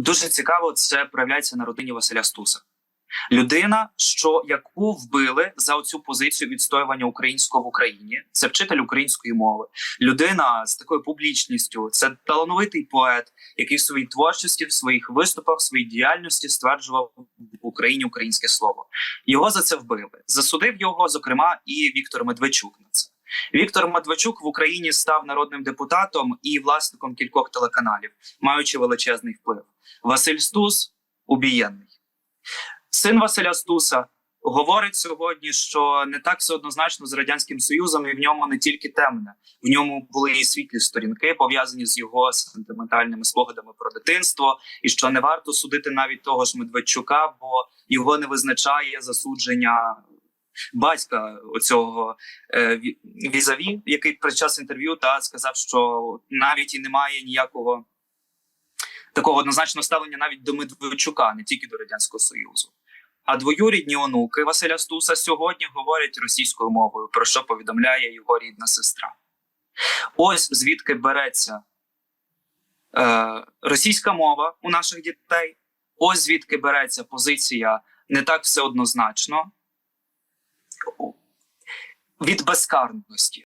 дуже цікаво, це проявляється на родині Василя Стуса. Людина, що яку вбили за оцю позицію відстоювання українського в Україні, це вчитель української мови. Людина з такою публічністю, це талановитий поет, який в своїй творчості, в своїх виступах, в своїй діяльності стверджував в Україні українське слово. Його за це вбили. Засудив його, зокрема, і Віктор Медведчук на це. Віктор Медведчук в Україні став народним депутатом і власником кількох телеканалів, маючи величезний вплив. Василь Стус убієнний. Син Василя Стуса говорить сьогодні, що не так все однозначно з радянським союзом, і в ньому не тільки темне, в ньому були і світлі сторінки, пов'язані з його сентиментальними спогадами про дитинство, і що не варто судити навіть того ж Медведчука, бо його не визначає засудження батька оцього е, візаві, який під час інтерв'ю та сказав, що навіть і немає ніякого такого однозначного ставлення навіть до Медведчука, не тільки до радянського союзу. А двоюрідні онуки Василя Стуса сьогодні говорять російською мовою, про що повідомляє його рідна сестра. Ось звідки береться е, російська мова у наших дітей. Ось звідки береться позиція не так все однозначно від безкарності.